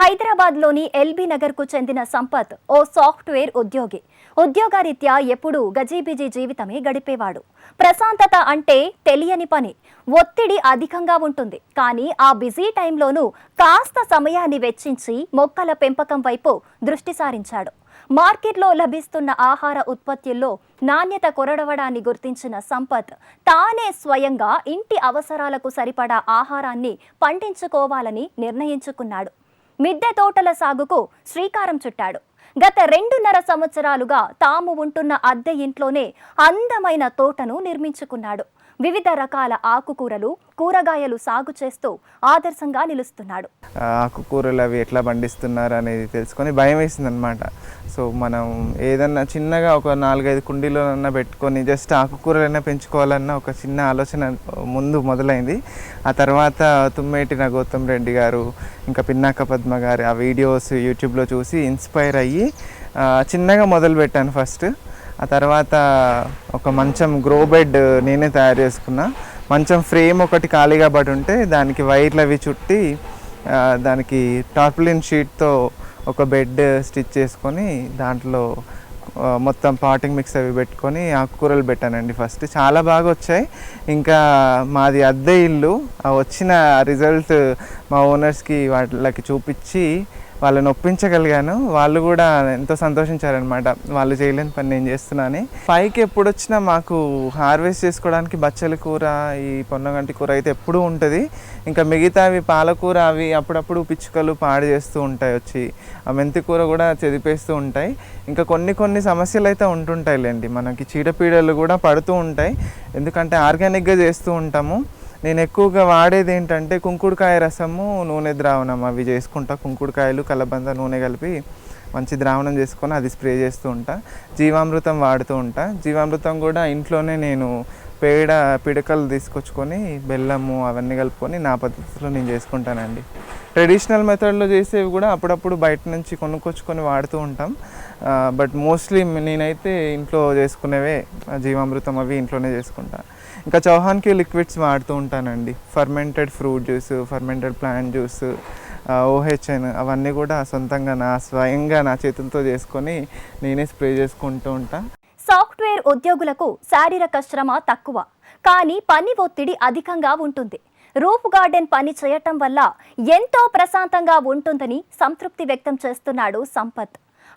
హైదరాబాద్లోని ఎల్బీ నగర్కు చెందిన సంపత్ ఓ సాఫ్ట్వేర్ ఉద్యోగి. ఉద్యోగరీత్యా ఎప్పుడూ గజీబిజీ జీవితమే గడిపేవాడు. ప్రశాంతత అంటే తెలియని పని. ఒత్తిడి అధికంగా ఉంటుంది. కానీ ఆ బిజీ టైంలోనూ కాస్త సమయాన్ని వెచ్చించి మొక్కల పెంపకం వైపు దృష్టి సారించాడు. మార్కెట్లో లభిస్తున్న ఆహార ఉత్పత్తుల్లో నాణ్యత కొరడవడాన్ని గుర్తించిన సంపత్ తానే స్వయంగా ఇంటి అవసరాలకు సరిపడా ఆహారాన్ని పండించుకోవాలని నిర్ణయించుకున్నాడు. మిద్దె తోటల సాగుకు శ్రీకారం చుట్టాడు. గత రెండున్నర సంవత్సరాలుగా తాము ఉంటున్న అద్దె ఇంట్లోనే అందమైన తోటను నిర్మించుకున్నాడు. వివిధ రకాల ఆకుకూరలు కూరగాయలు సాగు చేస్తూ ఆదర్శంగా నిలుస్తున్నాడు. ఆకుకూరలు అవి ఎట్లా పండిస్తున్నారు అనేది తెలుసుకొని భయం వేసింది అనమాట సో మనం ఏదన్నా చిన్నగా ఒక నాలుగైదు కుండీలోనన్నా పెట్టుకొని జస్ట్ ఆకుకూరలైనా పెంచుకోవాలన్న ఒక చిన్న ఆలోచన ముందు మొదలైంది. ఆ తర్వాత తుమ్మేటి గౌతమ్ రెడ్డి గారు ఇంకా పిన్నాక పద్మ గారు ఆ వీడియోస్ యూట్యూబ్లో చూసి ఇన్స్పైర్ అయ్యి చిన్నగా మొదలు పెట్టాను ఫస్ట్. ఆ తర్వాత ఒక మంచం గ్రో బెడ్ నేనే తయారు చేసుకున్నా. మంచం ఫ్రేమ్ ఒకటి ఖాళీగా పడి ఉంటే దానికి వైర్లు అవి చుట్టి దానికి టార్పులిన్ షీట్తో ఒక బెడ్ స్టిచ్ చేసుకొని దాంట్లో మొత్తం పాటింగ్ మిక్స్ అవి పెట్టుకొని ఆకుకూరలు పెట్టానండి ఫస్ట్ చాలా బాగా వచ్చాయి. ఇంకా మాది అద్దె ఇల్లు. వచ్చిన రిజల్ట్ మా ఓనర్స్కి వాళ్ళకి చూపించి వాళ్ళని ఒప్పించగలిగాను. వాళ్ళు కూడా ఎంతో సంతోషించారనమాట వాళ్ళు చేయలేని పని నేను చేస్తున్నాను పైకి ఎప్పుడు వచ్చినా మాకు హార్వెస్ట్ చేసుకోవడానికి బచ్చల కూర ఈ పొన్నగంటి కూర అయితే ఎప్పుడూ ఉంటుంది. ఇంకా మిగతా అవి పాలకూర అవి అప్పుడప్పుడు పిచ్చుకలు పాడు చేస్తూ ఉంటాయి వచ్చి. ఆ మెంతి కూర కూడా చెదిపేస్తూ ఉంటాయి. ఇంకా కొన్ని కొన్ని సమస్యలు అయితే ఉంటుంటాయిలేండి. మనకి చీడపీడలు కూడా పడుతూ ఉంటాయి. ఎందుకంటే ఆర్గానిక్గా చేస్తూ ఉంటాము. నేను ఎక్కువగా వాడేది ఏంటంటే కుంకుడుకాయ రసము నూనె ద్రావణం. అవి చేసుకుంటా. కుంకుడుకాయలు కలబంద నూనె కలిపి మంచి ద్రావణం చేసుకొని అది స్ప్రే చేస్తూ ఉంటా. జీవామృతం వాడుతూ ఉంటా. జీవామృతం కూడా ఇంట్లోనే నేను పేడ పిడకలు తీసుకొచ్చుకొని బెల్లము అవన్నీ కలుపుకొని నా పద్ధతిలో నేను చేసుకుంటానండి. ట్రెడిషనల్ మెథడ్లో చేసేవి కూడా అప్పుడప్పుడు బయట నుంచి కొనుక్కొచ్చుకొని వాడుతూ ఉంటాం. బట్ మోస్ట్లీ నేనైతే ఇంట్లో చేసుకునేవే జీవామృతం అవి ఇంట్లోనే చేసుకుంటాను ఇంకా చౌహాన్కి లిక్విడ్స్ వాడుతూ ఉంటానండి. Fermented fruit juice fermented plant juice OHN అవన్నీ కూడా సొంతంగా నా స్వయంగా నా చేతులతో చేసుకొని నేనే స్ప్రే చేసుకుంటూ ఉంటా. సాఫ్ట్వేర్ ఉద్యోగులకు శారీరక శ్రమ తక్కువ. కానీ పని ఒత్తిడి అధికంగా ఉంటుంది. రూఫ్ గార్డెన్ పని చేయటం వల్ల ఎంతో ప్రశాంతంగా ఉంటుందని సంతృప్తి వ్యక్తం చేస్తున్నాడు సంపత్.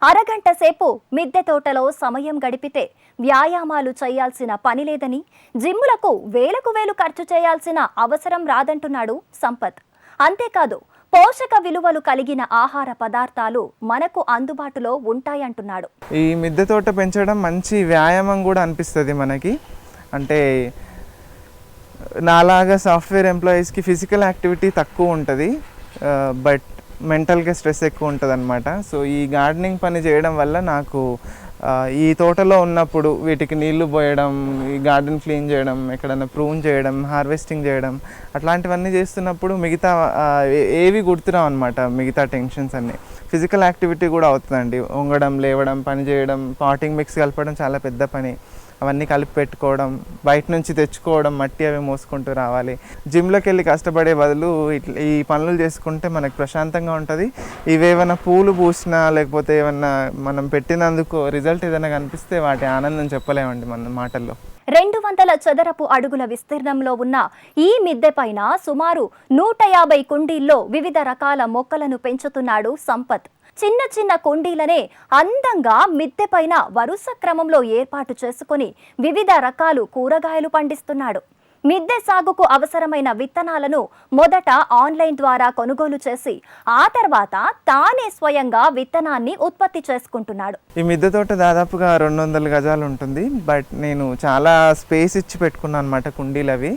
అరగంట సేపు మిద్దె తోటలో సమయం గడిపితే వ్యాయామాలు చేయాల్సిన పని లేదని జిమ్ములకు వేలకు వేలు ఖర్చు చేయాల్సిన అవసరం రాదంటున్నాడు సంపత్. అంతేకాదు పోషక విలువలు కలిగిన ఆహార పదార్థాలు మనకు అందుబాటులో ఉంటాయంటున్నాడు. ఈ మిద్దె తోట పెంచడం మంచి వ్యాయామం కూడా అనిపిస్తుంది మనకి. అంటే నాలాగా సాఫ్ట్వేర్ ఎంప్లాయీస్కి ఫిజికల్ యాక్టివిటీ తక్కువ ఉంటుంది. బట్ మెంటల్గా స్ట్రెస్ ఎక్కువ ఉంటుంది అనమాట సో ఈ గార్డెనింగ్ పని చేయడం వల్ల నాకు ఈ తోటలో ఉన్నప్పుడు వీటికి నీళ్ళు పోయడం ఈ గార్డెన్ క్లీన్ చేయడం ఎక్కడైనా ప్రూన్ చేయడం హార్వెస్టింగ్ చేయడం అట్లాంటివన్నీ చేస్తున్నప్పుడు మిగతా ఏవి గుర్తురావు అనమాట మిగతా టెన్షన్స్ అన్నీ. ఫిజికల్ యాక్టివిటీ కూడా అవుతుందండి. వంగడం లేవడం పని చేయడం పాటింగ్ మిక్స్ కలపడం చాలా పెద్ద పని. అవన్నీ కలిపి పెట్టుకోవడం బయట నుంచి తెచ్చుకోవడం మట్టి అవి మోసుకుంటూ రావాలి. జిమ్లోకి వెళ్ళి కష్టపడే బదులు ఇట్లా ఈ పనులు చేసుకుంటే మనకు ప్రశాంతంగా ఉంటుంది. ఇవేమైనా పూలు పూసినా లేకపోతే ఏమన్నా మనం పెట్టినందుకు రిజల్ట్ ఏదైనా కనిపిస్తే వాటి ఆనందం చెప్పలేమండి మన మాటల్లో. రెండు వందల చదరపు అడుగుల విస్తీర్ణంలో ఉన్న ఈ మిద్దె పైన సుమారు నూట యాభై కుండీల్లో వివిధ రకాల మొక్కలను పెంచుతున్నాడు సంపత్. చిన్న చిన్న కుండీలనే అందంగా మిద్దె పైన వరుస క్రమంలో ఏర్పాటు చేసుకుని వివిధ రకాలు కూరగాయలు పండిస్తున్నాడు. మిద్దె సాగుకు అవసరమైన విత్తనాలను మొదట ఆన్లైన్ ద్వారా కొనుగోలు చేసి ఆ తర్వాత తానే స్వయంగా విత్తనాన్ని ఉత్పత్తి చేసుకుంటున్నాడు. ఈ మిద్దె తోట దాదాపుగా రెండు వందల గజాలు ఉంటుంది. బట్ నేను చాలా స్పేస్ ఇచ్చి పెట్టుకున్నాను అనమాట కుండీలు అవి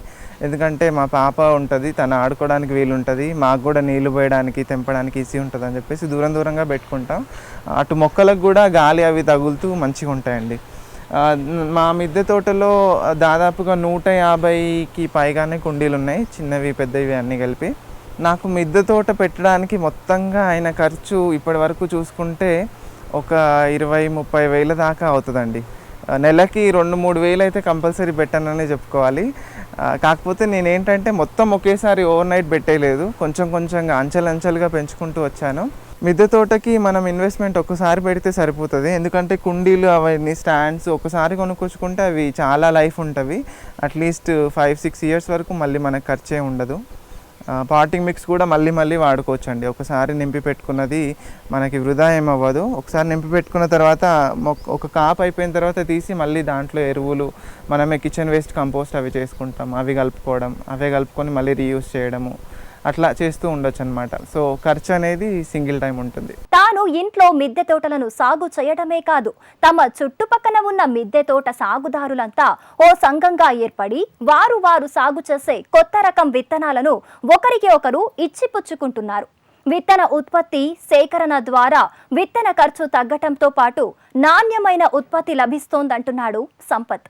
ఎందుకంటే మా పాప ఉంటుంది తను ఆడుకోవడానికి వీలు ఉంటుంది మాకు కూడా నీళ్ళు పోయడానికి తెంపడానికి ఈజీ ఉంటుంది అని చెప్పేసి దూరం దూరంగా పెట్టుకుంటాం. అటు మొక్కలకు కూడా గాలి అవి తగులుతూ మంచిగా ఉంటాయండి. మా మిద్దె తోటలో దాదాపుగా నూట యాభైకి పైగానే కుండీలు ఉన్నాయి చిన్నవి పెద్దవి అన్నీ కలిపి. నాకు మిద్దె తోట పెట్టడానికి మొత్తంగా ఆయన ఖర్చు ఇప్పటి వరకు చూసుకుంటే ఒక ఇరవై ముప్పై వేల దాకా అవుతుందండి. నెలకి రెండు మూడు వేలు అయితే కంపల్సరీ పెట్టాననే చెప్పుకోవాలి. కాకపోతే నేను ఏంటంటే మొత్తం ఒకేసారి ఓవర్ నైట్ పెట్టేయలేదు కొంచెం కొంచెంగా అంచెలంచెలుగా పెంచుకుంటూ వచ్చాను. మిద్దె తోటకి మనం ఇన్వెస్ట్మెంట్ ఒక్కసారి పెడితే సరిపోతుంది. ఎందుకంటే కుండీలు అవన్నీ స్టాండ్స్ ఒకసారి కొనుక్కొచ్చుకుంటే అవి చాలా లైఫ్ ఉంటుంది అట్లీస్ట్ ఫైవ్ సిక్స్ ఇయర్స్ వరకు మళ్ళీ మనకు ఖర్చే ఉండదు. పాటింగ్ మిక్స్ కూడా మళ్ళీ మళ్ళీ వాడుకోవచ్చు అండి ఒకసారి నింపి పెట్టుకున్నది మనకి వృధా ఏం అవ్వదు ఒకసారి నింపి పెట్టుకున్న తర్వాత ఒక కాప్ అయిపోయిన తర్వాత తీసి మళ్ళీ దాంట్లో ఎరువులు మనమే కిచెన్ వేస్ట్ కంపోస్ట్ అవి చేసుకుంటాం. అవి కలుపుకోవడం అవే కలుపుకొని మళ్ళీ రీయూస్ చేయడము. అట్లా చేస్తూ ఉండొచ్చు అనమాట సో ఖర్చు అనేది సింగిల్ టైం ఉంటుంది. తాను ఇంట్లో మిద్దె తోటలను సాగు చేయడమే కాదు తమ చుట్టుపక్కన ఉన్న మిద్దె తోట సాగుదారులంతా ఓ సంఘంగా ఏర్పడి వారు వారు సాగు చేసే కొత్త రకం విత్తనాలను ఒకరికి ఒకరు ఇచ్చిపుచ్చుకుంటున్నారు. విత్తన ఉత్పత్తి సేకరణ ద్వారా విత్తన ఖర్చు తగ్గటంతో పాటు నాణ్యమైన ఉత్పత్తి లభిస్తోందంటున్నాడు సంపత్.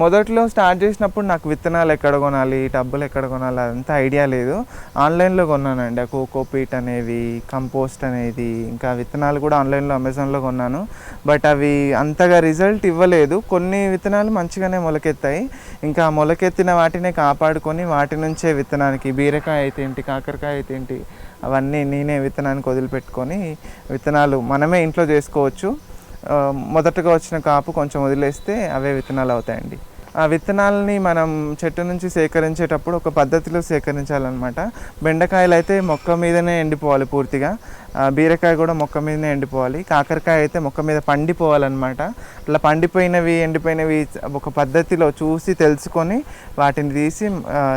మొదట్లో స్టార్ట్ చేసినప్పుడు నాకు విత్తనాలు ఎక్కడ కొనాలి టబ్బులు ఎక్కడ కొనాలి అదంతా ఐడియా లేదు. ఆన్లైన్లో కొన్నానండి. ఆ కోకోపీట్ అనేవి కంపోస్ట్ అనేది ఇంకా విత్తనాలు కూడా ఆన్లైన్లో అమెజాన్లో కొన్నాను. బట్ అవి అంతగా రిజల్ట్ ఇవ్వలేదు. కొన్ని విత్తనాలు మంచిగానే మొలకెత్తాయి. ఇంకా మొలకెత్తిన వాటినే కాపాడుకొని వాటి నుంచే విత్తనానికి బీరకాయ అయితే ఏంటి కాకరకాయ అయితే ఏంటి అవన్నీ నేనే విత్తనానికి వదిలిపెట్టుకొని విత్తనాలు మనమే ఇంట్లో చేసుకోవచ్చు. మొదటగా వచ్చిన కాపు కొంచెం వదిలేస్తే అవే విత్తనాలు అవుతాయండి. ఆ విత్తనాలని మనం చెట్టు నుంచి సేకరించేటప్పుడు ఒక పద్ధతిలో సేకరించాలన్నమాట. బెండకాయలు అయితే మొక్క మీదనే ఎండిపోవాలి పూర్తిగా. బీరకాయ కూడా మొక్క మీదనే ఎండిపోవాలి. కాకరకాయ అయితే మొక్క మీద పండిపోవాలన్నమాట. అట్లా పండిపోయినవి ఎండిపోయినవి ఒక పద్ధతిలో చూసి తెలుసుకొని వాటిని తీసి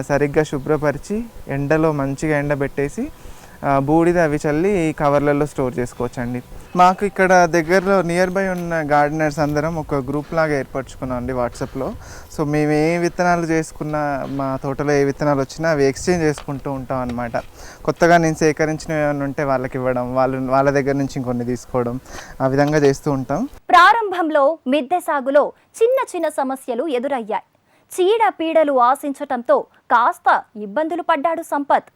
సరిగ్గా శుభ్రపరిచి ఎండలో మంచిగా ఎండబెట్టేసి బూడిద అవి చల్లి కవర్లలో స్టోర్ చేసుకోవచ్చండి. మాకు ఇక్కడ దగ్గరలో నియర్ బై ఉన్న గార్డెనర్స్ అందరం ఒక గ్రూప్ లాగా ఏర్పరచుకున్నాం అండి వాట్సాప్లో. సో మేము ఏ విత్తనాలు చేసుకున్నా మా తోటలో ఏ విత్తనాలు వచ్చినా అవి ఎక్స్చేంజ్ చేసుకుంటూ ఉంటాం అనమాట కొత్తగా నేను సేకరించిన ఏమైనా ఉంటే వాళ్ళకి ఇవ్వడం వాళ్ళు వాళ్ళ దగ్గర నుంచి ఇంకొన్ని తీసుకోవడం ఆ విధంగా చేస్తూ ఉంటాం. ప్రారంభంలో మిద్దె సాగులో చిన్న చిన్న సమస్యలు ఎదురయ్యాయి. చీడ పీడలు ఆశించటంతో కాస్త ఇబ్బందులు పడ్డాడు సంపత్.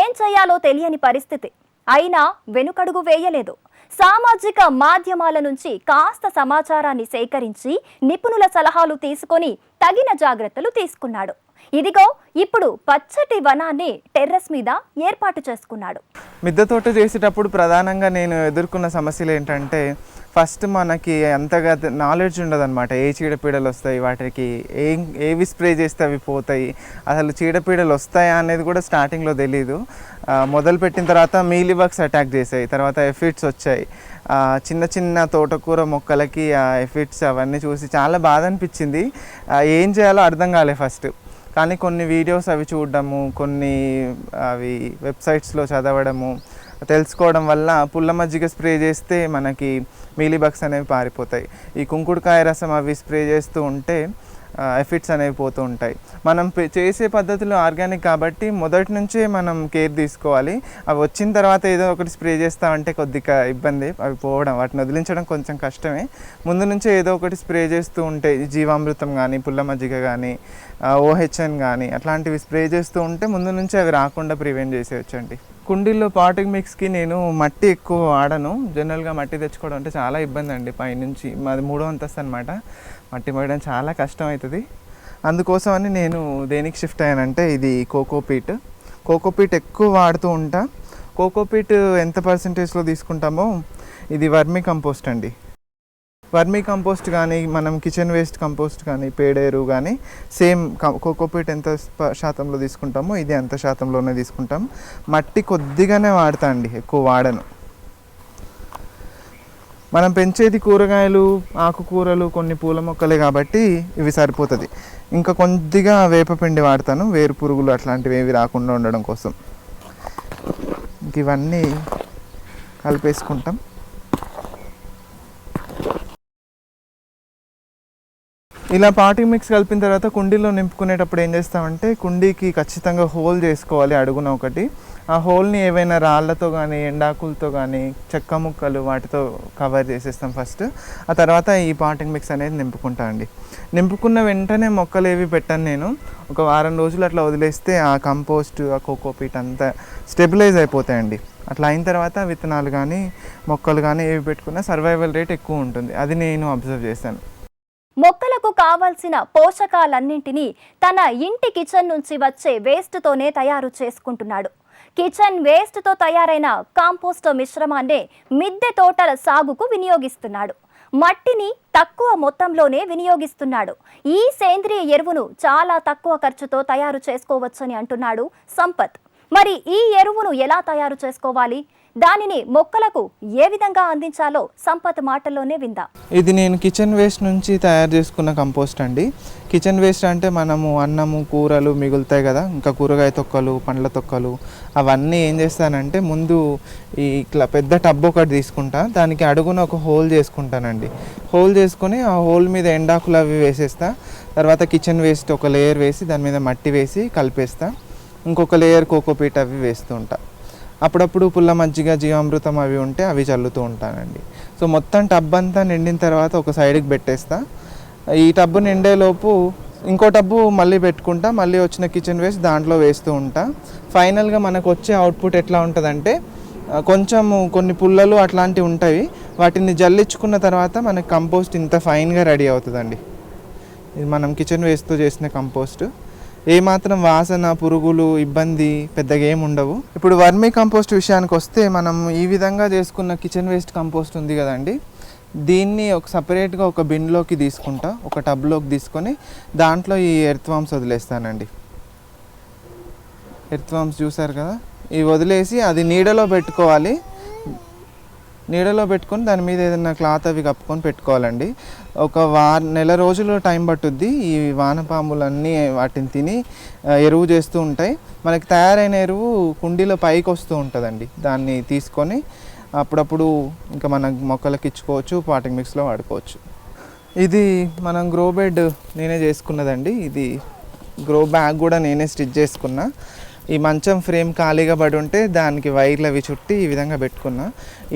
ఏం చేయాలో తెలియని పరిస్థితి. అయినా వెనుకడుగు వేయలేదు. సామాజిక మాధ్యమాల నుంచి కాస్త సమాచారాన్ని సేకరించి నిపుణుల సలహాలు తీసుకొని తగిన జాగ్రత్తలు తీసుకున్నాడు. ఇదిగో ఇప్పుడు పచ్చటి వనాన్ని టెర్రస్ మీద ఏర్పాటు చేసుకున్నాడు. మిద్దె తోట చేసేటప్పుడు ప్రధానంగా నేను ఎదుర్కొన్న సమస్యలు ఏంటంటే ఫస్ట్ మనకి అంతగా నాలెడ్జ్ ఉండదన్నమాట. ఏ చీడపీడలు వస్తాయి వాటికి ఏం ఏవి స్ప్రే చేస్తే అవి పోతాయి అసలు చీడపీడలు వస్తాయా అనేది కూడా స్టార్టింగ్లో తెలీదు. మొదలు పెట్టిన తర్వాత మీలీ అటాక్ చేసాయి తర్వాత ఎఫిట్స్ వచ్చాయి. చిన్న చిన్న తోటకూర మొక్కలకి ఆ అవన్నీ చూసి చాలా బాధ అనిపించింది. ఏం చేయాలో అర్థం కాలే ఫస్ట్. కానీ కొన్ని వీడియోస్ అవి చూడడము కొన్ని అవి వెబ్సైట్స్లో చదవడము తెలుసుకోవడం వల్ల పుల్ల మజ్జిగ స్ప్రే చేస్తే మనకి మీలీబగ్స్ అనేవి పారిపోతాయి. ఈ కుంకుడుకాయ రసం అవి స్ప్రే చేస్తూ ఉంటే ఎఫిట్స్ అనేవి పోతూ ఉంటాయి. మనం చేసే పద్ధతిలో ఆర్గానిక్ కాబట్టి మొదటి నుంచే మనం కేర్ తీసుకోవాలి. అవి వచ్చిన తర్వాత ఏదో ఒకటి స్ప్రే చేస్తామంటే కొద్దిగా ఇబ్బంది అవి పోవడం వాటిని వదిలించడం కొంచెం కష్టమే. ముందు నుంచే ఏదో ఒకటి స్ప్రే చేస్తూ ఉంటే జీవామృతం కానీ పుల్ల మజ్జిగ కానీ ఓహెచ్ఎన్ కానీ అట్లాంటివి స్ప్రే చేస్తూ ఉంటే ముందు నుంచి అవి రాకుండా ప్రివెంట్ చేసేయచ్చండి. కుండీల్లో పాటింగ్ మిక్స్కి నేను మట్టి ఎక్కువ వాడను. జనరల్గా మట్టి తెచ్చుకోవడం అంటే చాలా ఇబ్బంది అండి పైనుంచి. మాది మూడో అంతస్తు అనమాట మట్టి పోయడం చాలా కష్టం అవుతుంది అందుకోసమని నేను దేనికి షిఫ్ట్ అయ్యానంటే ఇది కోకోపీట్ కోకోపీట్ ఎక్కువ వాడుతూ ఉంటా. కోకోపీట్ ఎంత పర్సంటేజ్లో తీసుకుంటామో? ఇది వర్మీ కంపోస్ట్ అండి వర్మీ కంపోస్ట్ కానీ మనం కిచెన్ వేస్ట్ కంపోస్ట్ కానీ పేడేరు కానీ సేమ్ కోకోపీట్ ఎంత శాతంలో తీసుకుంటామో ఇది అంత శాతంలోనే తీసుకుంటాం. మట్టి కొద్దిగానే వాడతా అండి ఎక్కువ వాడను. మనం పెంచేది కూరగాయలు ఆకుకూరలు కొన్ని పూల మొక్కలే కాబట్టి ఇవి సరిపోతుంది. ఇంకా కొద్దిగా వేపపిండి వాడతాను వేరు పురుగులు అట్లాంటివి ఏవి రాకుండా ఉండడం కోసం. ఇంక ఇవన్నీ కలిపేసుకుంటాం. ఇలా పాటి మిక్స్ కలిపిన తర్వాత కుండీలో నింపుకునేటప్పుడు ఏం చేస్తామంటే కుండీకి ఖచ్చితంగా హోల్ చేసుకోవాలి అడుగున ఒకటి. ఆ హోల్ని ఏవైనా రాళ్ళతో కానీ ఎండాకులతో కానీ చెక్క ముక్కలు వాటితో కవర్ చేసేస్తాం ఫస్ట్ ఆ తర్వాత ఈ పాటింగ్ మిక్స్ అనేది నింపుకుంటా అండి. నింపుకున్న వెంటనే మొక్కలు ఏవి పెట్టాను నేను. ఒక వారం రోజులు అట్లా వదిలేస్తే ఆ కంపోస్ట్ ఆ కోకోపీట్ అంతా స్టెబిలైజ్ అయిపోతాయండి. అట్లా అయిన తర్వాత విత్తనాలు కానీ మొక్కలు కానీ ఏవి పెట్టుకున్నా సర్వైవల్ రేట్ ఎక్కువ ఉంటుంది. అది నేను అబ్జర్వ్ చేశాను. మొక్కలకు కావాల్సిన పోషకాలన్నింటినీ తన ఇంటి కిచెన్ నుంచి వచ్చే వేస్ట్తోనే తయారు చేసుకుంటున్నాడు. కిచెన్ వేస్ట్తో తయారైన కాంపోస్ట్ మిశ్రమాన్నే మిద్దె తోటల సాగుకు వినియోగిస్తున్నాడు. మట్టిని తక్కువ మొత్తంలోనే వినియోగిస్తున్నాడు. ఈ సేంద్రియ ఎరువును చాలా తక్కువ ఖర్చుతో తయారు చేసుకోవచ్చని అంటున్నాడు సంపత్. మరి ఈ ఎరువును ఎలా తయారు చేసుకోవాలి? దానిని మొక్కలకు ఏ విధంగా అందించాలో సంపత్ మాటల్లోనే విందాం. ఇది నేను కిచెన్ వేస్ట్ నుంచి తయారు చేసుకున్న కంపోస్ట్ అండి. కిచెన్ వేస్ట్ అంటే మనము అన్నము కూరలు మిగులుతాయి కదా. ఇంకా కూరగాయ తొక్కలు పండ్ల తొక్కలు అవన్నీ ఏం చేస్తానంటే ముందు ఈ ఇట్లా పెద్ద టబ్ ఒకటి తీసుకుంటా. దానికి అడుగున ఒక హోల్ చేసుకుంటానండి. హోల్ చేసుకొని ఆ హోల్ మీద ఎండాకులు అవి వేసేస్తా. తర్వాత కిచెన్ వేస్ట్ ఒక లేయర్ వేసి దాని మీద మట్టి వేసి కలిపేస్తా. ఇంకొక లేయర్ కోకోపీట్ అవి వేస్తుంటా అప్పుడప్పుడు పుల్ల మజ్జిగ జీవామృతం అవి ఉంటే అవి చల్లుతూ ఉంటానండి. సో మొత్తం టబ్ అంతా నిండిన తర్వాత ఒక సైడ్కి పెట్టేస్తా. ఈ టబ్బు నిండేలోపు ఇంకో టబ్బు మళ్ళీ పెట్టుకుంటా మళ్ళీ వచ్చిన కిచెన్ వేస్ట్ దాంట్లో వేస్తూ ఉంటా. ఫైనల్గా మనకు వచ్చే అవుట్పుట్ ఎట్లా ఉంటుందంటే కొంచెం కొన్ని పుల్లలు అట్లాంటివి ఉంటాయి. వాటిని జల్లించుకున్న తర్వాత మనకి కంపోస్ట్ ఇంత ఫైన్గా రెడీ అవుతుందండి. ఇది మనం కిచెన్ వేస్ట్తో చేసిన కంపోస్ట్. ఏమాత్రం వాసన పురుగులు ఇబ్బంది పెద్దగా ఏమి ఉండవు. ఇప్పుడు వర్మీ కంపోస్ట్ విషయానికి వస్తే మనం ఈ విధంగా చేసుకున్న కిచెన్ వేస్ట్ కంపోస్ట్ ఉంది కదండి. దీన్ని ఒక సపరేట్గా ఒక బిన్లోకి తీసుకుంటా ఒక టబ్లోకి తీసుకొని దాంట్లో ఈ ఎర్త్వామ్స్ వదిలేస్తానండి. ఎర్త్వామ్స్ చూసారు కదా? ఇవి వదిలేసి అది నీడలో పెట్టుకోవాలి. నీడలో పెట్టుకొని దాని మీద ఏదైనా క్లాత్ అవి కప్పుకొని పెట్టుకోవాలండి. ఒక వార నెల రోజులు టైం పట్టుద్ది. ఈ వానపాములన్నీ వాటిని తిని ఎరువు చేస్తూ ఉంటాయి. మనకి తయారైన ఎరువు కుండీలో పైకి వస్తూ ఉంటుందండి. దాన్ని తీసుకొని అప్పుడప్పుడు ఇంకా మన మొక్కలకి ఇచ్చుకోవచ్చు పాటింగ్ మిక్స్లో వాడుకోవచ్చు. ఇది మనం గ్రో బెడ్ నేనే చేసుకున్నదండి. ఇది గ్రో బ్యాగ్ కూడా నేనే స్టిచ్ చేసుకున్నా. ఈ మంచం ఫ్రేమ్ ఖాళీగా పడి ఉంటే దానికి వైర్లు అవి చుట్టి ఈ విధంగా పెట్టుకున్నా.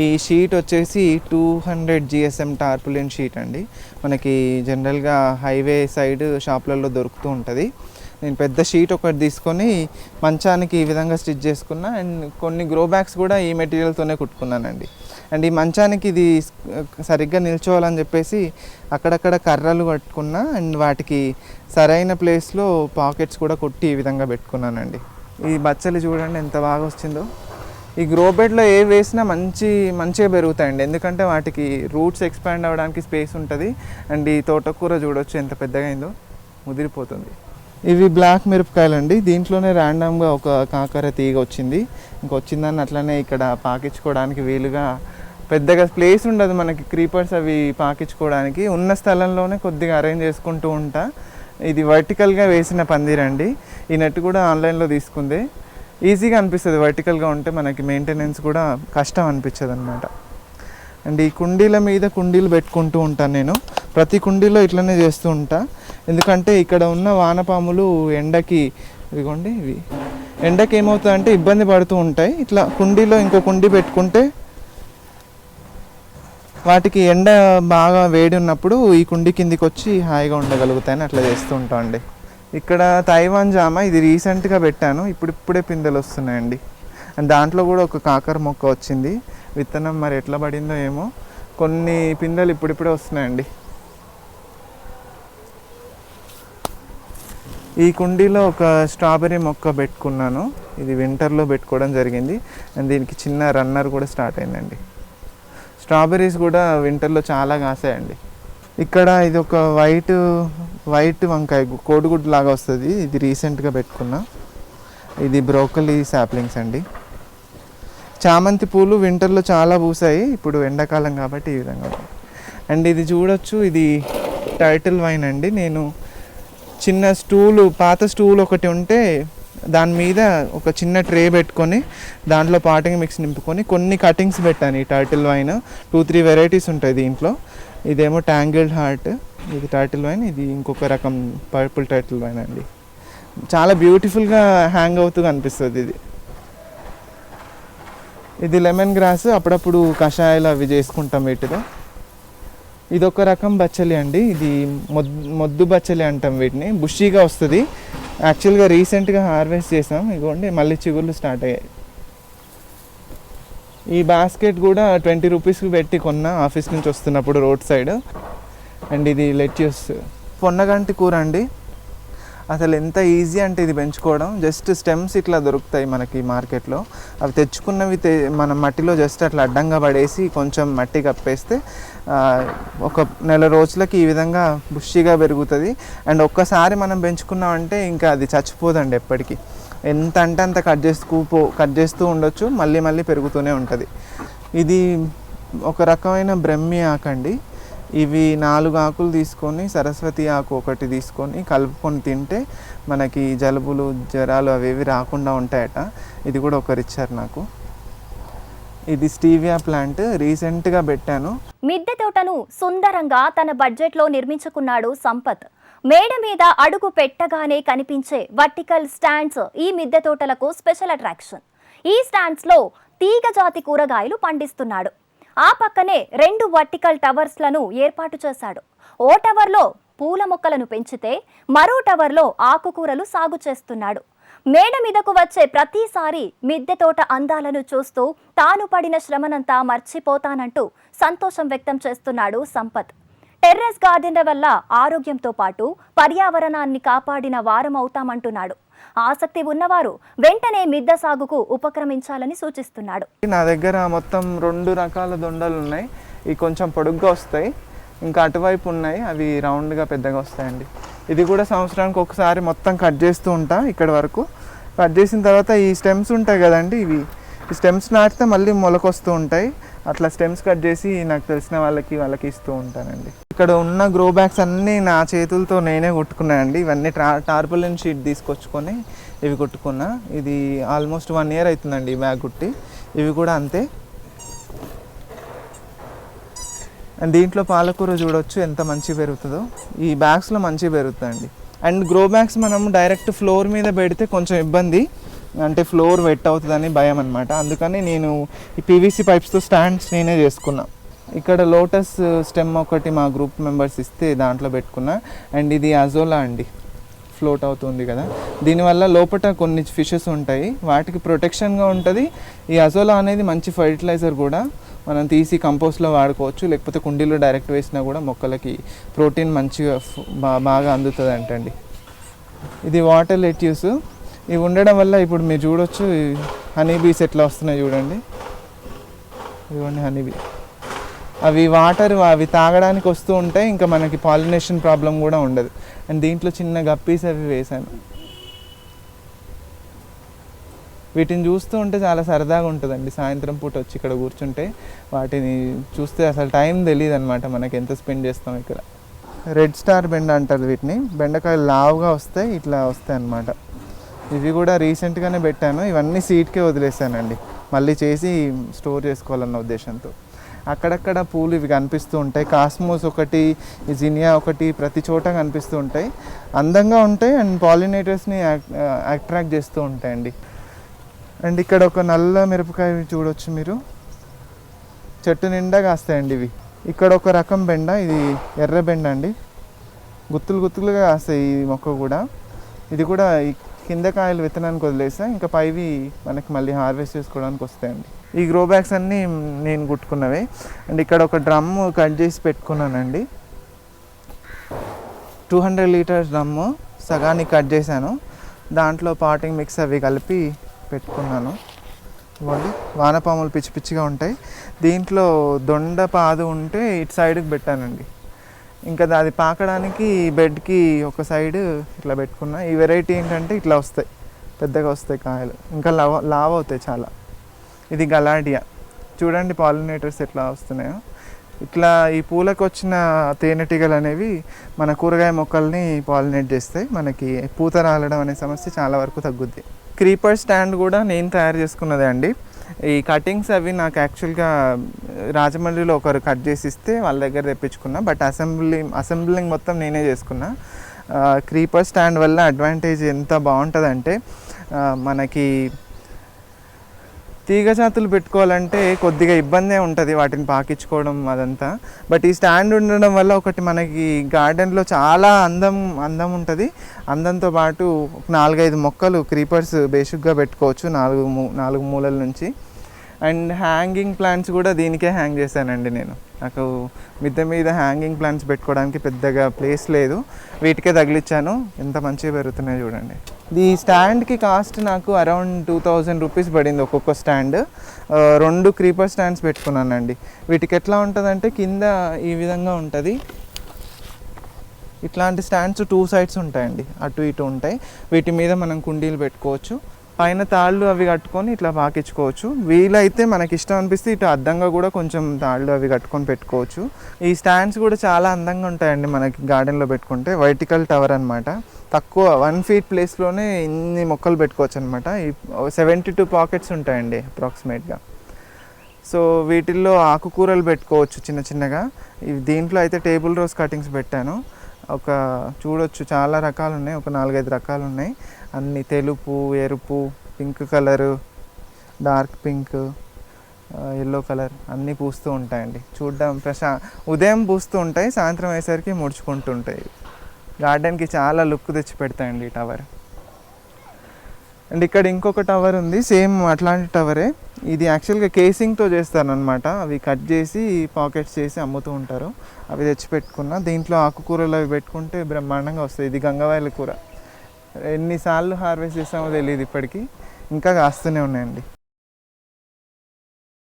ఈ షీట్ వచ్చేసి two hundred GSM tarpaulin sheet అండి. మనకి జనరల్గా హైవే సైడ్ షాప్లలో దొరుకుతూ ఉంటుంది. నేను పెద్ద షీట్ ఒకటి తీసుకొని మంచానికి ఈ విధంగా స్టిచ్ చేసుకున్నా. అండ్ కొన్ని గ్రో బ్యాగ్స్ కూడా ఈ మెటీరియల్తోనే కుట్టుకున్నానండి. అండ్ ఈ మంచానికి ఇది సరిగ్గా నిల్చోవాలని చెప్పేసి అక్కడక్కడ కర్రలు కట్టుకున్నా అండ్ వాటికి సరైన ప్లేస్లో పాకెట్స్ కూడా కొట్టి ఈ విధంగా పెట్టుకున్నానండి. ఈ బచ్చలు చూడండి ఎంత బాగా వచ్చిందో. ఈ గ్రో బెడ్లో ఏ వేసినా మంచి మంచిగా పెరుగుతాయండి. ఎందుకంటే వాటికి రూట్స్ ఎక్స్పాండ్ అవ్వడానికి స్పేస్ ఉంటుంది. అండ్ ఈ తోటకూర చూడొచ్చు ఎంత పెద్దగా అయిందో. ముదిరిపోతుంది. ఇవి బ్లాక్ మిరపకాయలు అండి దీంట్లోనే ర్యాండమ్గా ఒక కాకర తీగ వచ్చింది. ఇంకొచ్చిందని అట్లనే ఇక్కడ పాకించుకోవడానికి వీలుగా పెద్దగా ప్లేస్ ఉండదు మనకి. క్రీపర్స్ అవి పాకించుకోవడానికి. ఉన్న స్థలంలోనే కొద్దిగా అరేంజ్ చేసుకుంటూ ఉంటా. ఇది వర్టికల్గా వేసిన పందిరండి ఈ నెట్ కూడా ఆన్లైన్లో తీసుకుంది. ఈజీగా అనిపిస్తుంది వర్టికల్గా ఉంటే మనకి మెయింటెనెన్స్ కూడా కష్టం అనిపించదు అనమాట అండ్ ఈ కుండీల మీద కుండీలు పెట్టుకుంటూ ఉంటాను నేను. ప్రతి కుండీలో ఇట్లనే చేస్తూ ఉంటా. ఎందుకంటే ఇక్కడ ఉన్న వానపాములు ఎండకి ఇదిగోండి ఇవి. ఎండకి ఏమవుతుందంటే ఇబ్బంది పడుతూ ఉంటాయి. ఇట్లా కుండీలో ఇంకో కుండీ పెట్టుకుంటే వాటికి ఎండ బాగా వేడి ఉన్నప్పుడు ఈ కుండి కిందికి వచ్చి హాయిగా ఉండగలుగుతాయని అట్లా చేస్తూ ఉంటాం అండి ఇక్కడ తైవాన్ జామ ఇది రీసెంట్గా పెట్టాను. ఇప్పుడు ఇప్పుడే పిందెలు వస్తున్నాయండి. అండ్ దాంట్లో కూడా ఒక కాకర మొక్క వచ్చింది. విత్తనం మరి ఎట్లా పడిందో ఏమో. కొన్ని పిందెలు ఇప్పుడిప్పుడే వస్తున్నాయండి. ఈ కుండీలో ఒక స్ట్రాబెర్రీ మొక్క పెట్టుకున్నాను. ఇది వింటర్లో పెట్టుకోవడం జరిగింది. అండ్ దీనికి చిన్న రన్నర్ కూడా స్టార్ట్ అయిందండి. స్ట్రాబెర్రీస్ కూడా వింటర్లో చాలా కాసాయండి. ఇక్కడ ఇది ఒక వైట్ వైట్ వంకాయ కోడిగుడ్డు లాగా వస్తుంది. ఇది రీసెంట్గా పెట్టుకున్నా. ఇది బ్రోకలీ సాప్లింగ్స్ అండి. చామంతి పూలు వింటర్లో చాలా పూసాయి. ఇప్పుడు ఎండాకాలం కాబట్టి ఈ విధంగా అండ్ ఇది చూడొచ్చు. ఇది టైటిల్ వైన్ అండి. నేను చిన్న స్టూలు పాత స్టూల్ ఒకటి ఉంటే దాని మీద ఒక చిన్న ట్రే పెట్టుకొని దాంట్లో పాటింగ్ మిక్స్ నింపుకొని కొన్ని కటింగ్స్ పెట్టాను ఈ turtle vine. Two three varieties ఉంటాయి దీంట్లో. ఇదేమో ట్యాంగిల్డ్ హార్ట్. ఇది టర్టిల్ వైన్ ఇది ఇంకొక రకం పర్పుల్ టర్టిల్ వైన్ అండి. చాలా బ్యూటిఫుల్గా హ్యాంగ్ అవుతూ కనిపిస్తుంది ఇది. ఇది లెమన్ గ్రాస్ అప్పుడప్పుడు కషాయాలు అవి చేసుకుంటాం వీటిలో. ఇది ఒక రకం బచ్చలి అండి. ఇది మొద్ మొద్దు బచ్చలి అంటాం వీటిని. బుషీగా వస్తుంది. యాక్చువల్గా రీసెంట్గా హార్వెస్ట్ చేసాం. ఇదిగోండి మళ్ళీ చిగుర్లు స్టార్ట్ అయ్యాయి. ఈ బాస్కెట్ కూడా ట్వంటీ రూపీస్కి పెట్టి కొన్నా ఆఫీస్ నుంచి వస్తున్నప్పుడు రోడ్ సైడ్ అండ్ ఇది లెట్యూస్ పొన్నగంటి కూర అండి. అసలు ఎంత ఈజీ అంటే ఇది పెంచుకోవడం. జస్ట్ స్టెమ్స్ ఇట్లా దొరుకుతాయి మనకి మార్కెట్లో. అవి తెచ్చుకున్నవి తె మనం మట్టిలో జస్ట్ అట్లా అడ్డంగా పడేసి కొంచెం మట్టి కప్పేస్తే ఒక నెల రోజులకి ఈ విధంగా బుష్షిగా పెరుగుతుంది. అండ్ ఒక్కసారి మనం పెంచుకున్నామంటే ఇంకా అది చచ్చిపోదండి ఎప్పటికీ. ఎంత అంటే అంత కట్ చేస్తూ పో కట్ చేస్తూ ఉండొచ్చు మళ్ళీ మళ్ళీ పెరుగుతూనే ఉంటుంది. ఇది ఒక రకమైన బ్రహ్మి ఆకండి ఇవి నాలుగు ఆకులు తీసుకొని సరస్వతి ఆకు ఒకటి తీసుకొని కలుపుకొని తింటే మనకి జలుబులు జ్వరాలు అవేవి రాకుండా ఉంటాయట. ఇది కూడా ఒకరు ఇచ్చారు నాకు. ఇది స్టీవియా ప్లాంట్ రీసెంట్గా పెట్టాను. మిద్దె తోటను సుందరంగా తన బడ్జెట్లో నిర్మించుకున్నాడు సంపత్. మేడ మీద అడుగు పెట్టగానే కనిపించే వర్టికల్ స్టాండ్స్ ఈ మిద్దె తోటలకు స్పెషల్ అట్రాక్షన్. ఈ స్టాండ్స్లో తీగ జాతి కూరగాయలు పండిస్తున్నాడు. ఆ పక్కనే రెండు వర్టికల్ టవర్స్లను ఏర్పాటు చేశాడు. ఓ టవర్లో పూల మొక్కలను పెంచితే మరో టవర్లో ఆకుకూరలు సాగు చేస్తున్నాడు. మేడ మీదకు వచ్చే ప్రతిసారి మిద్దె తోట అందాలను చూస్తూ తాను పడిన శ్రమనంతా మర్చిపోతానంటూ సంతోషం వ్యక్తం చేస్తున్నాడు సంపత్. టెర్రస్ గార్డెన్ల వల్ల ఆరోగ్యంతో పాటు పర్యావరణాన్ని కాపాడిన వారం అవుతామంటున్నాడు ఆసక్తి ఉన్నవారు వెంటనే మిద్దె సాగుకు ఉపక్రమించాలని సూచిస్తున్నాడు. నా దగ్గర మొత్తం రెండు రకాల దొండలు ఉన్నాయి. ఇవి కొంచెం పొడుగ్గా వస్తాయి. ఇంకా అటువైపు ఉన్నాయి. అవి రౌండ్గా పెద్దగా వస్తాయండి. ఇది కూడా సంవత్సరానికి ఒకసారి మొత్తం కట్ చేస్తూ ఉంటా ఇక్కడ వరకు. కట్ చేసిన తర్వాత ఈ స్టెమ్స్ ఉంటాయి కదండి ఇవి. ఈ స్టెమ్స్ నాటితే మళ్ళీ మొలకొస్తూ ఉంటాయి. అట్లా స్టెమ్స్ కట్ చేసి నాకు తెలిసిన వాళ్ళకి వాళ్ళకి ఇస్తూ ఉంటానండి. ఇక్కడ ఉన్న గ్రో బ్యాగ్స్ అన్నీ నా చేతులతో నేనే కొట్టుకున్నానండి. ఇవన్నీ ట్రా టార్పులిన్ షీట్ తీసుకొచ్చుకొని ఇవి కొట్టుకున్నా. ఇది ఆల్మోస్ట్ వన్ ఇయర్ అవుతుందండి ఈ బ్యాగ్ కుట్టి. ఇవి కూడా అంతే. అండ్ దీంట్లో పాలకూర చూడొచ్చు ఎంత మంచి పెరుగుతుందో. ఈ బ్యాగ్స్లో మంచి పెరుగుతుందండి. అండ్ గ్రో బ్యాగ్స్ మనం డైరెక్ట్ ఫ్లోర్ మీద పెడితే కొంచెం ఇబ్బంది. అంటే ఫ్లోర్ వెట్ అవుతుందని భయం అనమాట అందుకని నేను ఈ పీవీసీ పైప్స్తో స్టాండ్స్ నేనే చేసుకున్నా. ఇక్కడ లోటస్ uh, స్టెమ్ ఒకటి మా గ్రూప్ మెంబర్స్ ఇస్తే దాంట్లో పెట్టుకున్నా. అండ్ ఇది అజోలా అండి. ఫ్లోట్ అవుతుంది కదా. దీనివల్ల లోపల కొన్ని ఫిషెస్ ఉంటాయి. వాటికి ప్రొటెక్షన్గా ఉంటుంది. ఈ అజోలా అనేది మంచి ఫర్టిలైజర్ కూడా. మనం తీసి కంపోస్ట్లో వాడుకోవచ్చు. లేకపోతే కుండీలో డైరెక్ట్ వేసినా కూడా మొక్కలకి ప్రోటీన్ మంచిగా బాగా అందుతుంది అంటండి ఇది వాటర్ లెట్యూస్ ఇవి ఉండడం వల్ల ఇప్పుడు మీరు చూడొచ్చు హనీ బీస్ ఎట్లా వస్తున్నాయి చూడండి. ఇవ్వండి హనీ బీ అవి వాటర్ అవి తాగడానికి వస్తూ ఉంటాయి ఇంకా మనకి పాలినేషన్ ప్రాబ్లం కూడా ఉండదు. అండ్ దీంట్లో చిన్న గప్పీస్ అవి వేశాను. వీటిని చూస్తూ ఉంటే చాలా సరదాగా ఉంటుందండి. సాయంత్రం పూట వచ్చి ఇక్కడ కూర్చుంటే వాటిని చూస్తే అసలు టైం తెలియదు అనమాట మనకి ఎంత స్పెండ్ చేస్తాం ఇక్కడ. రెడ్ స్టార్ బెండ అంటారు వీటిని. బెండకాయలు లావుగా వస్తే ఇట్లా వస్తాయి అన్నమాట ఇవి కూడా రీసెంట్గానే పెట్టాను. ఇవన్నీ సీట్కే వదిలేసానండి. మళ్ళీ చేసి స్టోర్ చేసుకోవాలన్న ఉద్దేశంతో. అక్కడక్కడ పూలు ఇవి కనిపిస్తూ ఉంటాయి. కాస్మోస్ ఒకటి జినియా ఒకటి ప్రతి చోట కనిపిస్తూ ఉంటాయి. అందంగా ఉంటాయి అండ్ పాలినేటర్స్ని అట్రాక్ట్ చేస్తూ ఉంటాయండి. అండ్ ఇక్కడ ఒక నల్ల మిరపకాయ చూడొచ్చు మీరు. చెట్టు నిండా కాస్తాయండి ఇవి. ఇక్కడ ఒక రకం బెండ ఇది ఎర్ర బెండ అండి. గుత్తులు గుత్తులుగా కాస్తాయి ఈ మొక్క కూడా. ఇది కూడా కింద కాయలు విత్తనానికి వదిలేసా ఇంకా పైవి మనకి మళ్ళీ హార్వెస్ట్ చేసుకోవడానికి వస్తాయండి. ఈ గ్రో బ్యాగ్స్ అన్నీ నేను కుట్టుకున్నవే. అండ్ ఇక్కడ ఒక డ్రమ్ కట్ చేసి పెట్టుకున్నానండి. టూ హండ్రెడ్ లీటర్స్ డ్రమ్ము సగానికి కట్ చేశాను. దాంట్లో పాటింగ్ మిక్స్ అవి కలిపి పెట్టుకున్నాను. ఇవ్వండి. వానపాములు పిచ్చి పిచ్చిగా ఉంటాయి. దీంట్లో దొండ పాదు ఉంటే ఇటు సైడ్కి పెట్టానండి. ఇంకా అది పాకడానికి బెడ్కి ఒక సైడ్ ఇట్లా పెట్టుకున్నా. ఈ వెరైటీ ఏంటంటే ఇట్లా వస్తాయి. పెద్దగా వస్తాయి కాయలు. ఇంకా లావ లావ్ అవుతాయి చాలా. ఇది గలాడియా. చూడండి పాలినేటర్స్ ఎట్లా వస్తున్నాయో. ఇట్లా ఈ పూలకు వచ్చిన తేనెటీగలు అనేవి మన కూరగాయ మొక్కల్ని పాలినేట్ చేస్తాయి. మనకి పూత రాలడం అనే సమస్య చాలా వరకు తగ్గుద్ది. క్రీపర్ స్టాండ్ కూడా నేను తయారు చేసుకున్నదే అండి. ఈ కటింగ్స్ అవి నాకు యాక్చువల్గా రాజమండ్రిలో ఒకరు కట్ చేసి ఇస్తే వాళ్ళ దగ్గర తెప్పించుకున్నా. బట్ అసెంబ్లీ అసెంబ్లింగ్ మొత్తం నేనే చేసుకున్నా. క్రీపర్ స్టాండ్ వల్ల అడ్వాంటేజ్ ఎంత బాగుంటుందంటే మనకి తీగ జాతులు పెట్టుకోవాలంటే కొద్దిగా ఇబ్బందే ఉంటుంది వాటిని పాకించుకోవడం అదంతా. బట్ ఈ స్టాండ్ ఉండడం వల్ల ఒకటి మనకి గార్డెన్లో చాలా అందం అందం ఉంటుంది. అందంతో పాటు నాలుగైదు మొక్కలు క్రీపర్స్ బేసిక్గా పెట్టుకోవచ్చు నాలుగు మూ నాలుగు మూలల నుంచి. అండ్ హ్యాంగింగ్ ప్లాంట్స్ కూడా దీనికే హ్యాంగ్ చేశానండి నేను. నాకు మిద్దె మీద హ్యాంగింగ్ ప్లాంట్స్ పెట్టుకోవడానికి పెద్దగా ప్లేస్ లేదు. వీటికే తగిలిచ్చాను. ఎంత మంచిగా పెరుగుతున్నాయి చూడండి. ఈ స్టాండ్కి కాస్ట్ నాకు అరౌండ్ టూ థౌజండ్ రూపీస్ పడింది ఒక్కొక్క స్టాండ్. రెండు క్రీపర్ స్టాండ్స్ పెట్టుకున్నానండి. వీటికి ఎట్లా ఉంటుందంటే కింద ఈ విధంగా ఉంటుంది. ఇట్లాంటి స్టాండ్స్ టూ సైడ్స్ ఉంటాయండి. అటు ఇటు ఉంటాయి. వీటి మీద మనం కుండీలు పెట్టుకోవచ్చు. పైన తాళ్ళు అవి కట్టుకొని ఇట్లా పాకించుకోవచ్చు. వీలైతే మనకి ఇష్టం అనిపిస్తే ఇటు అద్దంగా కూడా కొంచెం తాళ్ళు అవి కట్టుకొని పెట్టుకోవచ్చు. ఈ స్టాండ్స్ కూడా చాలా అందంగా ఉంటాయండి మనకి గార్డెన్లో పెట్టుకుంటే. వర్టికల్ టవర్ అనమాట తక్కువ వన్ ఫీట్ ప్లేస్లోనే ఇన్ని మొక్కలు పెట్టుకోవచ్చు అనమాట ఈ సెవెంటీ టూ పాకెట్స్ ఉంటాయండి అప్రాక్సిమేట్గా. సో వీటిల్లో ఆకుకూరలు పెట్టుకోవచ్చు చిన్న చిన్నగా. దీంట్లో అయితే టేబుల్ రోజ్ కటింగ్స్ పెట్టాను. ఒక చూడొచ్చు చాలా రకాలు ఉన్నాయి ఒక నాలుగైదు రకాలు ఉన్నాయి అన్ని తెలుపు ఎరుపు pink colour dark pink yellow colour అన్నీ పూస్తూ ఉంటాయండి. చూడడం ప్రశా ఉదయం పూస్తూ ఉంటాయి సాయంత్రం అయ్యేసరికి ముడుచుకుంటూ ఉంటాయి. గార్డెన్కి చాలా లుక్ తెచ్చి పెడతాయండి ఈ టవర్. అండ్ ఇక్కడ ఇంకొక టవర్ ఉంది సేమ్ అట్లాంటి టవరే. ఇది యాక్చువల్గా కేసింగ్తో చేస్తారనమాట అవి కట్ చేసి పాకెట్స్ చేసి అమ్ముతూ ఉంటారు. అవి తెచ్చి పెట్టుకున్న దీంట్లో ఆకుకూరలు అవి పెట్టుకుంటే బ్రహ్మాండంగా వస్తాయి. ఇది గంగవాయల కూర. ఎన్నిసార్లు హార్వెస్ట్ చేస్తామో తెలియదు ఇప్పటికీ. ఇంకా కాస్తూనే ఉన్నాయండి.